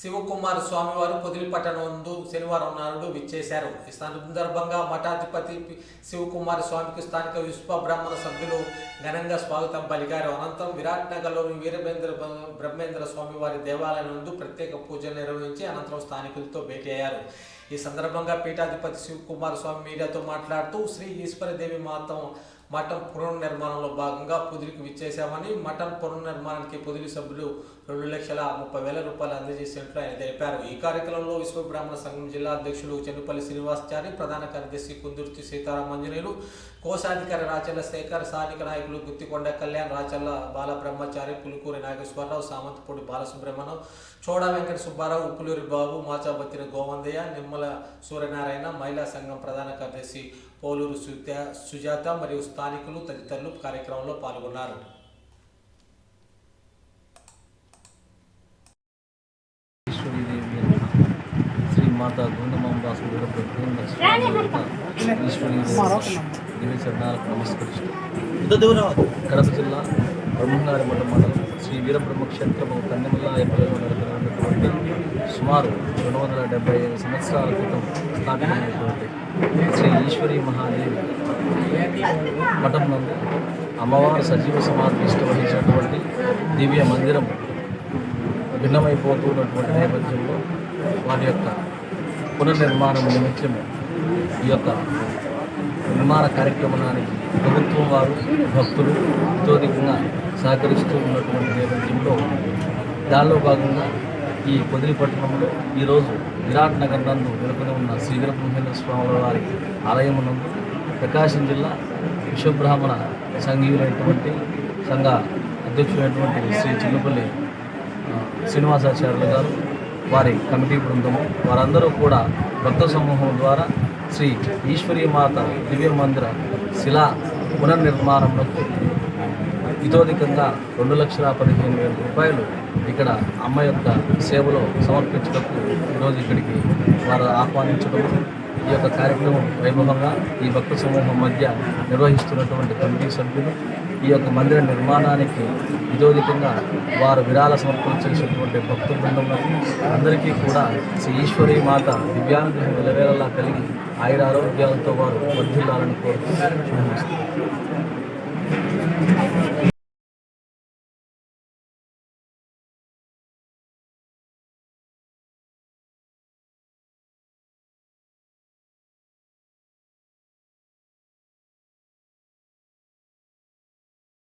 శివకుమార్ స్వామివారు పొదిలిపట్టణం నందు శనివారం నాడు విచ్చేశారు. ఈ సందర్భంగా మఠాధిపతి శివకుమార్ స్వామికి స్థానిక విశ్వ బ్రాహ్మణ సభ్యులు ఘనంగా స్వాగతం పలికారు. అనంతరం విరాట్ నగర్లోని వీరభేంద్ర బ్రహ్మేంద్ర స్వామివారి దేవాలయం నందు ప్రత్యేక పూజలు నిర్వహించి అనంతరం స్థానికులతో భేటీ అయ్యారు ఈ సందర్భంగా పీఠాధిపతి శివకుమార్ స్వామి మీడియాతో మాట్లాడుతూ శ్రీ ఈశ్వరదేవి మాతం మఠం పునర్నిర్మాణంలో భాగంగా పొదిలికి విచ్చేశామని మఠం పునర్నిర్మాణానికి పొదిలి సభ్యులు రెండు లక్షల ముప్పై వేల రూపాయలు అందజేసినట్లు ఆయన తెలిపారు. ఈ కార్యక్రమంలో విశ్వ బ్రాహ్మణ సంఘం జిల్లా అధ్యక్షులు చెన్నుపల్లి శ్రీనివాసచారి ప్రధాన కార్యదర్శి కుందుర్తి సీతారాం మంజనీయులు కోశాధికారి రాచల్ల శేఖర్ స్థానిక నాయకులు గుత్తికొండ కళ్యాణ్ రాచల్ల బాల బ్రహ్మచారి పులుకూరి నాగేశ్వరరావు సామంతపూడి బాలసుబ్రహ్మణ్యం చోడ వెంకట సుబ్బారావు ఉప్పులూరి బాబు మాచాబత్తిన గోవందయ్య నిమ్మల సూర్యనారాయణ మహిళా సంఘం ప్రధాన కార్యదర్శి పోలూరు సుజాత మరియు స్థానికులు తదితరులు కార్యక్రమంలో పాల్గొన్నారు. మాతా ఈశ్వరీ చరణాలకు నమస్కరిస్తూ కడప జిల్లా బ్రహ్మంగారి మఠం మండలం శ్రీ వీరబ్రహ్మ క్షేత్రము కన్నెమల్లాయపల్లిలో నెలకొన్నటువంటి సుమారు రెండు వందల డెబ్బై ఐదు సంవత్సరాల క్రితం స్థాపితమైనటువంటి శ్రీ ఈశ్వరీ మహాదేవి. మఠం నందు అమ్మవారు సజీవ సమాధి వహించినటువంటి దివ్య మందిరం భిన్నమైపోతున్నటువంటి నేపథ్యంలో వారి యొక్క పునర్నిర్మాణం నిమిత్తం ఈ యొక్క నిర్మాణ కార్యక్రమానికి ప్రభుత్వం వారు భక్తులు అత్యధికంగా సహకరిస్తూ ఉన్నటువంటి నేపథ్యంలో దానిలో భాగంగా ఈ పొదిలిపట్నంలో ఈరోజు విరాట్ నగర్ నందు నెలకొని ఉన్న శ్రీ స్వామి వారి ఆలయం నందు ప్రకాశం జిల్లా విశ్వబ్రాహ్మణ సంఘీయులైనటువంటి సంఘ అధ్యక్షుడైనటువంటి శ్రీ చిన్నపల్లి శ్రీనివాసాచార్యులు గారు వారి కమిటీ బృందము వారందరూ కూడా భక్త సమూహం ద్వారా శ్రీ ఈశ్వరీ మాత దివ్య మందిర శిలా పునర్నిర్మాణంలో ఇతోధికంగా రెండు లక్షల పదిహేను వేల రూపాయలు ఇక్కడ అమ్మ యొక్క సేవలో సమర్పించటకు ఈరోజు ఇక్కడికి వారు ఆహ్వానించడం ఈ యొక్క కార్యక్రమం వైభవంగా ఈ భక్త సమూహం మధ్య నిర్వహిస్తున్నటువంటి కమిటీ సభ్యులు ఈ యొక్క మందిర నిర్మాణానికి ఇతోధికంగా వారు విరాళ సమర్పణ చేసినటువంటి భక్త బృందములకు అందరికీ కూడా శ్రీ ఈశ్వరి మాత దివ్యాంగం నిలవేళలా కలిగి ఆయుర ఆరోగ్యాలతో వారు వర్ధిల్లాలని కోరుతూ